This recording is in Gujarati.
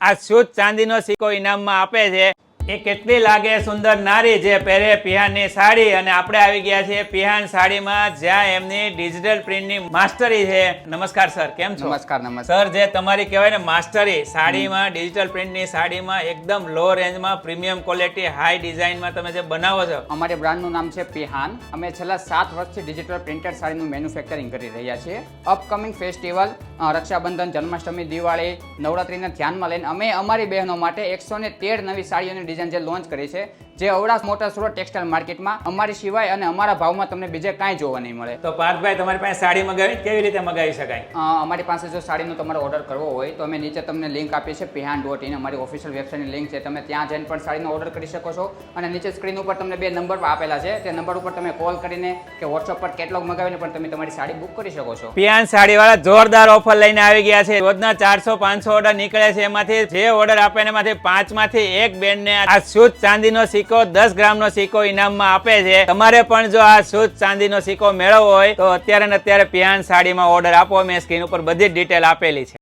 આ શુદ્ધ ચાંદીનો સિક્કો ઇનામમાં આપે છે. એ કેટલી લાગે સુંદર નારી જે પહેરે પિહાનની સાડી? અને આપણે આવી ગયા છીએ પિહાન સાડીમાં જ્યાં એમની ડિજિટલ પ્રિન્ટની માસ્ટરી છે. નમસ્કાર સર કેમ છો? નમસ્કાર નમસ્કાર. સર જે તમારી કહેવાય ને માસ્ટરી સાડીમાં ડિજિટલ પ્રિન્ટની સાડીમાં એકદમ લો રેન્જમાં પ્રીમિયમ ક્વોલિટી હાઈ ડિઝાઇનમાં તમે જે બનાવો છો. અમારી બ્રાન્ડનું નામ છે પિહાન. અમે છેલ્લા સાત વર્ષથી ડિજિટલ પ્રિન્ટેડ સાડીનું મેન્યુફેક્ચરિંગ કરી રહ્યા છીએ. અપકમિંગ ફેસ્ટિવલ રક્ષાબંધન જન્માષ્ટમી દિવાળી નવરાત્રીને ધ્યાનમાં લઈને અમે અમારી બહેનો માટે એકસો ને તેર નવી સાડીઓની ડિઝાઇન જે લોન્ચ કરી છે જે અવડા મોટા સુરત ટેક્સટાઇલ માર્કેટમાં અમારી સિવાય અને અમારા ભાવમાં તમને બીજે કાંઈ જોવા નહીં મળે. તો પાર્થભાઈ તમારી પાસે સાડી મગાવી કેવી રીતે મગાવી શકાય? અમારી પાસે જો સાડીનો તમારે ઓર્ડર કરવો હોય તો અમે નીચે તમને લિંક આપી છે પિહાન ડોટ ઇન અમારી ઓફિશિયલ વેબસાઇટની લિંક છે. તમે ત્યાં જઈને પણ સાડીનો ઓર્ડર કરી શકો છો. અને નીચે સ્ક્રીન ઉપર તમને બે નંબર આપેલા છે. તે નંબર ઉપર તમે કોલ કરીને કે વોટ્સઅપ પર કેટલોગ મગાવીને પણ તમે તમારી સાડી બુક કરી શકો છો. પિયાન સાડી વાળા જોરદાર ઓફર લઈને આવી ગયા છે. રોજના ચારસો પાંચસો ઓર્ડર નીકળે છે. એમાંથી જે ઓર્ડર આપે એમાંથી પાંચમાંથી એક બેન ને આ શુદ્ધ ચાંદીનો સિક્કો દસ ગ્રામનો સિક્કો ઇનામમાં આપે છે. તમારે પણ જો આ શુદ્ધ ચાંદીનો સિક્કો મેળવવો હોય, તો અત્યારે ને અત્યારે પિયાન સાડીમાં ઓર્ડર આપો. મેં સ્ક્રીન ઉપર બધી ડિટેલ આપેલી છે.